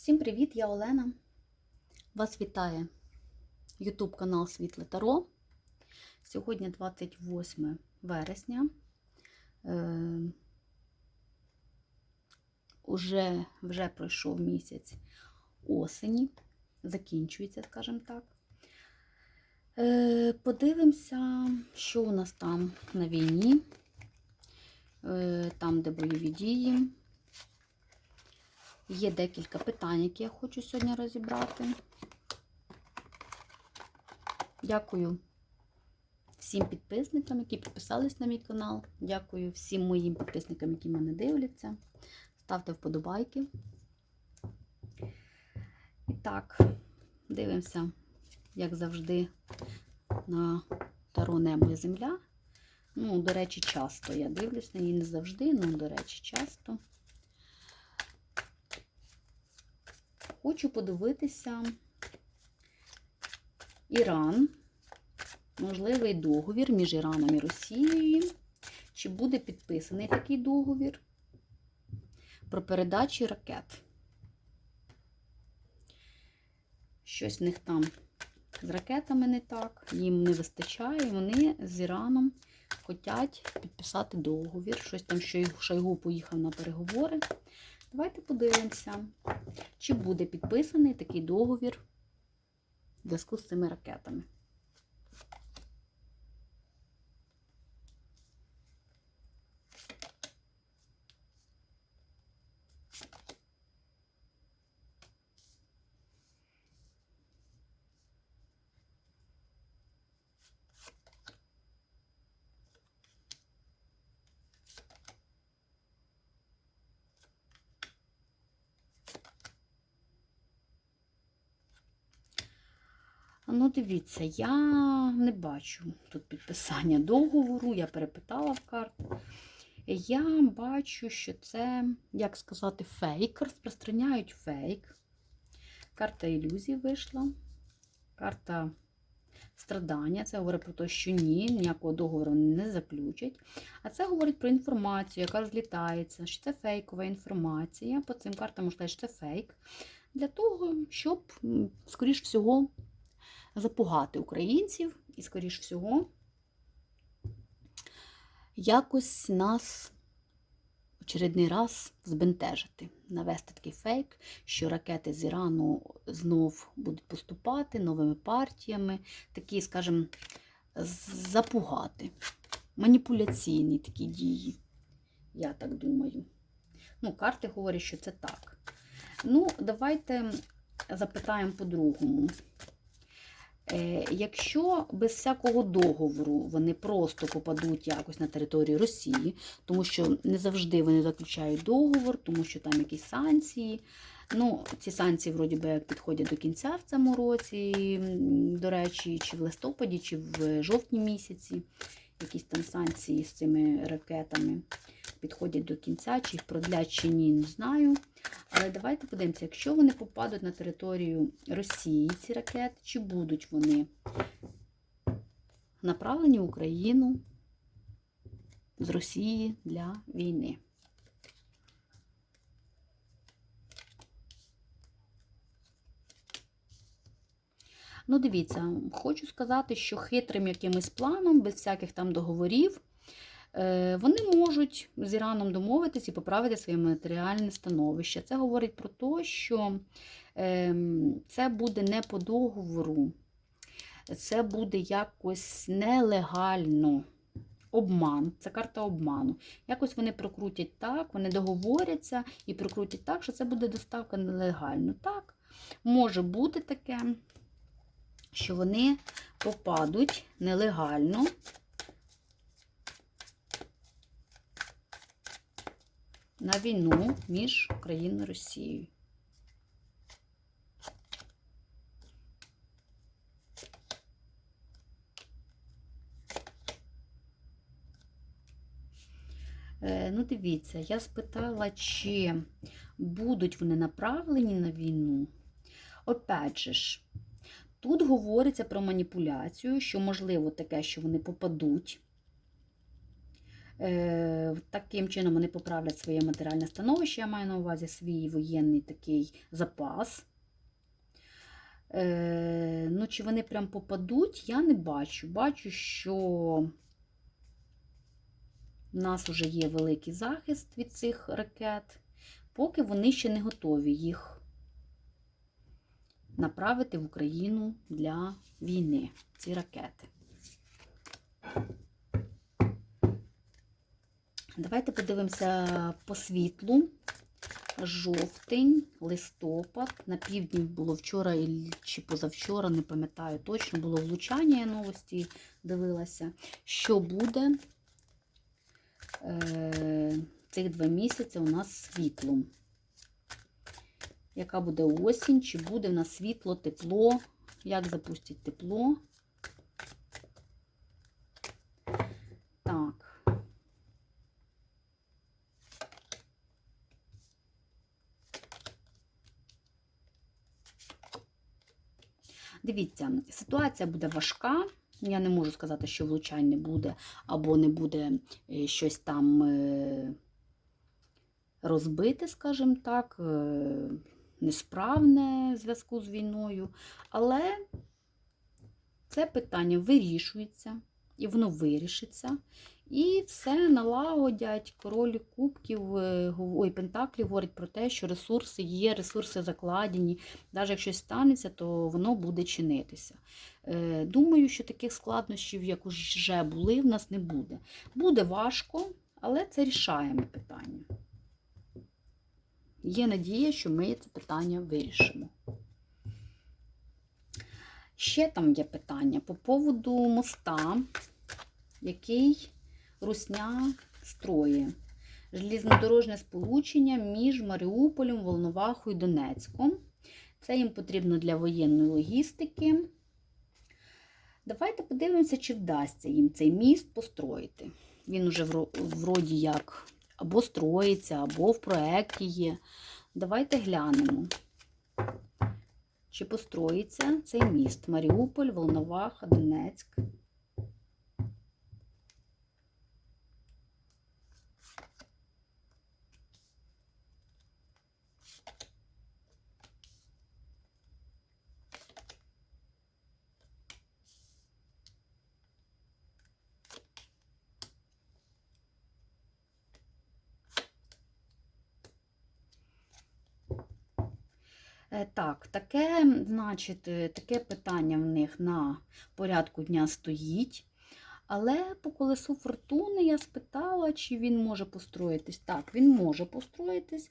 Всім привіт, я Олена. Вас вітає YouTube канал Світле Таро. Сьогодні 28 вересня. Е, уже, вже пройшов місяць осені, закінчується, скажімо так. Е, подивимося, що у нас там на війні, е, там, де бойові дії. Є декілька питань, які я хочу сьогодні розібрати. Дякую всім підписникам, які підписались на мій канал. Дякую всім моїм підписникам, які мене дивляться. Ставте вподобайки. І так, дивимося, як завжди, на Таро Небо і Земля. Ну, до речі, часто я дивлюсь на її не завжди, ну, до речі, часто. Хочу подивитися Іран, можливий договір між Іраном і Росією. Чи буде підписаний такий договір про передачу ракет? Щось в них там з ракетами не так, їм не вистачає, вони з Іраном хочуть підписати договір. Щось там, що Шойгу поїхав на переговори. Давайте подивимося, чи буде підписаний такий договір в зв'язку з цими ракетами. Ну, дивіться, я не бачу тут підписання договору, я перепитала в карту. Я бачу, що це, як сказати, фейк. Розпространяють фейк. Карта ілюзій вийшла. Карта страдання. Це говорить про те, що ні, ніякого договору не заключать. А це говорить про інформацію, яка розлітається, що це фейкова інформація. По цим картам можна сказати, що це фейк. Для того, щоб, скоріш всього, запугати українців і, скоріш всього, якось нас очередний раз збентежити, навести такий фейк, що ракети з Ірану знов будуть поступати новими партіями, такі, скажімо, запугати. Маніпуляційні такі дії, я так думаю. Ну, карти говорять, що це так. Ну, давайте запитаємо по-другому. Якщо без всякого договору вони просто попадуть якось на територію Росії, тому що не завжди вони заключають договор, тому що там якісь санкції. Ну, Ці санкції, вроді би, як підходять до кінця в цьому році, до речі, чи в листопаді, чи в жовтні місяці. Якісь там санкції з цими ракетами підходять до кінця, чи їх продлять, чи ні, не знаю. Але давайте подивимося, якщо вони попадуть на територію Росії, ці ракети, чи будуть вони направлені в Україну з Росії для війни. Ну, дивіться, хочу сказати, що хитрим якимось планом, без всяких там договорів, вони можуть з Іраном домовитись і поправити своє матеріальне становище. Це говорить про те, що це буде не по договору, це буде якось нелегально. Обман, це карта обману. Якось вони прокрутять так, вони договоряться і прокрутять так, що це буде доставка нелегально. Так, може бути таке, що вони попадуть нелегально. на війну між Україною і Росією. Ну, дивіться, я спитала, чи будуть вони направлені на війну. Опять же ж, тут говориться про маніпуляцію, що можливо таке, що вони попадуть Е, Таким чином вони поправлять своє матеріальне становище. Я маю на увазі свій воєнний такий запас. Е, Ну, чи вони прям попадуть, я не бачу. Бачу, що в нас вже є великий захист від цих ракет, поки вони ще не готові їх направити в Україну для війни, ці ракети. Давайте подивимося по світлу. Жовтень, листопад. На півдні було вчора чи позавчора, не пам'ятаю точно, було влучання, я новості дивилася. Що буде е, цих два місяці у нас світлом? Яка буде осінь? Чи буде в нас світло, тепло? Як запустять тепло? Так. Дивіться, ситуація буде важка. Я не можу сказати, що влучань не буде, або не буде е, щось там е, розбите, скажімо так, е, несправне в зв'язку з війною. Але це питання вирішується, і воно вирішиться. І все налагодять. Король кубків, ой, Пентаклі говорить про те, що ресурси є, ресурси закладені. Навіть якщо станеться, то воно буде чинитися. Думаю, що таких складнощів, як вже були, в нас не буде. Буде важко, але це рішаємо питання. Є надія, що ми це питання вирішимо. Ще там є питання по поводу моста, який Русня строє. Желізнодорожне сполучення між Маріуполем, Волновахою і Донецьком. Це їм потрібно для воєнної логістики. Давайте подивимося, чи вдасться їм цей міст построїти. Він уже вроді як або строїться, або в проєкті є. Давайте глянемо, чи построїться цей міст Маріуполь, Волноваха, Донецьк. Так, таке, значить, е, таке питання в них на порядку дня стоїть. Але по колесу фортуни я спитала, чи він може построїтись. Так, він може построїтись.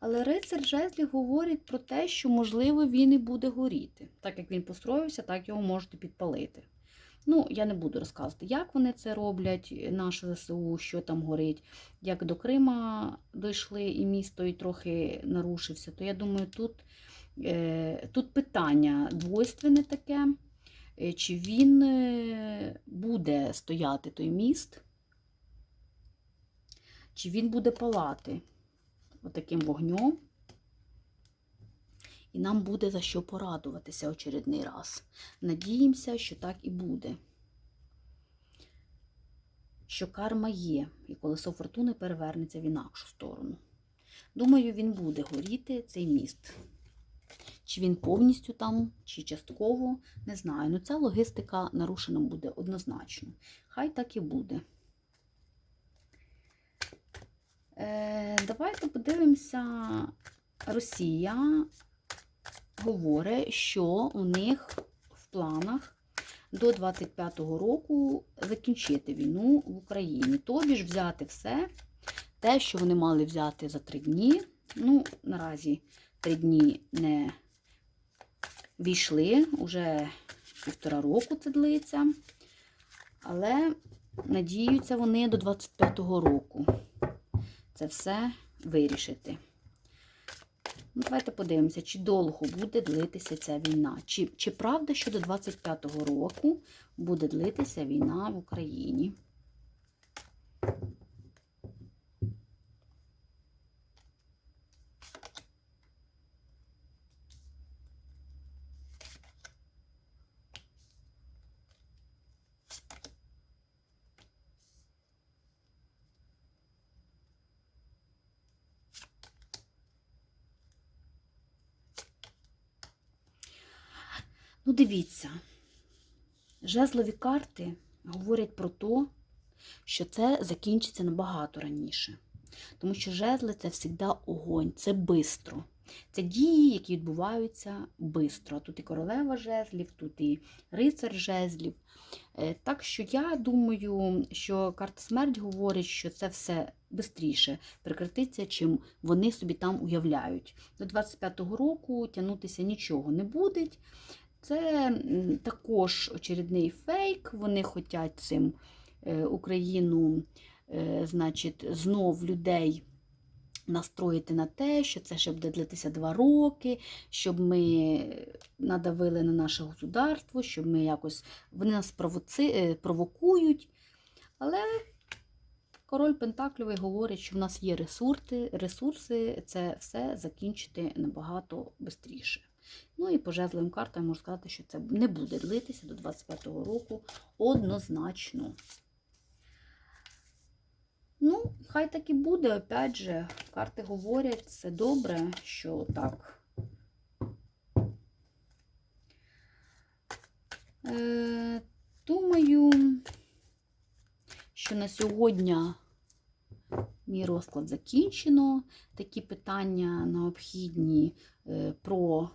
Але рицар жезлі говорить про те, що, можливо, він і буде горіти. Так як він построївся, так його можете підпалити. Ну, я не буду розказувати, як вони це роблять, наше ЗСУ, що там горить. Як до Крима дійшли і місто і трохи нарушився, то я думаю, тут Е, тут питання двойственне таке, е, чи він е, буде стояти той міст, чи він буде палати отаким вогнем. І нам буде за що порадуватися очередний раз. Надіємося, що так і буде. Що карма є, і колесо фортуни перевернеться в інакшу сторону. Думаю, він буде горіти цей міст. Чи він повністю там, чи частково, не знаю. Ну ця логістика нарушена буде однозначно. Хай так і буде. Е, Давайте подивимося, Росія говорить, що у них в планах до 25-го року закінчити війну в Україні. Тобі ж взяти все, те, що вони мали взяти за три дні. Ну, наразі три дні не війшли, уже півтора року це длиться, але надіються вони до 25-го року це все вирішити. Ну, Давайте подивимося, чи довго буде длитися ця війна. Чи, Чи правда, що до 25-го року буде длитися війна в Україні? Ну, дивіться, жезлові карти говорять про те, що це закінчиться набагато раніше. Тому що жезли це завжди огонь, це бистро. Це дії, які відбуваються бистро. Тут і королева жезлів, тут і рицар жезлів. Е, Так що я думаю, що карта смерть говорить, що це все швидше прекратиться, чим вони собі там уявляють. До 25-го року тягнутися нічого не буде. Це також очередний фейк. Вони хочуть цим е, Україну, е, значить, знов людей настроїти на те, що це ще буде длитися два роки, щоб ми надавили на наше государство, щоб ми якось вони нас е, провокують. Але король Пентакльовий говорить, що в нас є ресурси, ресурси це все закінчити набагато швидше. Ну і по жезловим картам можу сказати, що це не буде длитися до 25-го року однозначно. Ну, хай так і буде. Опять же, карти говорять, це добре, що так. Е, думаю, що на сьогодні мій розклад закінчено. Такі питання необхідні е, про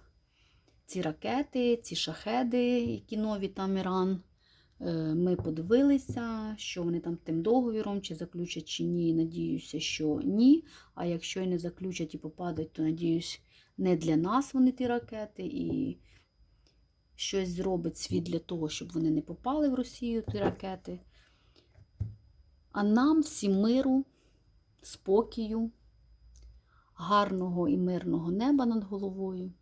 ці ракети, ці шахеди, які нові там Іран. Е, Ми подивилися, що вони там тим договіром, чи заключать, чи ні. Надіюся, що ні. А якщо і не заключать і попадуть, то надіюсь, не для нас вони ті ракети, і щось зробить світ для того, щоб вони не попали в Росію, ті ракети. А нам всім миру, спокою, гарного і мирного неба над головою.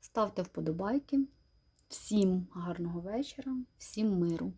Ставте вподобайки. Всім гарного вечора, всім миру.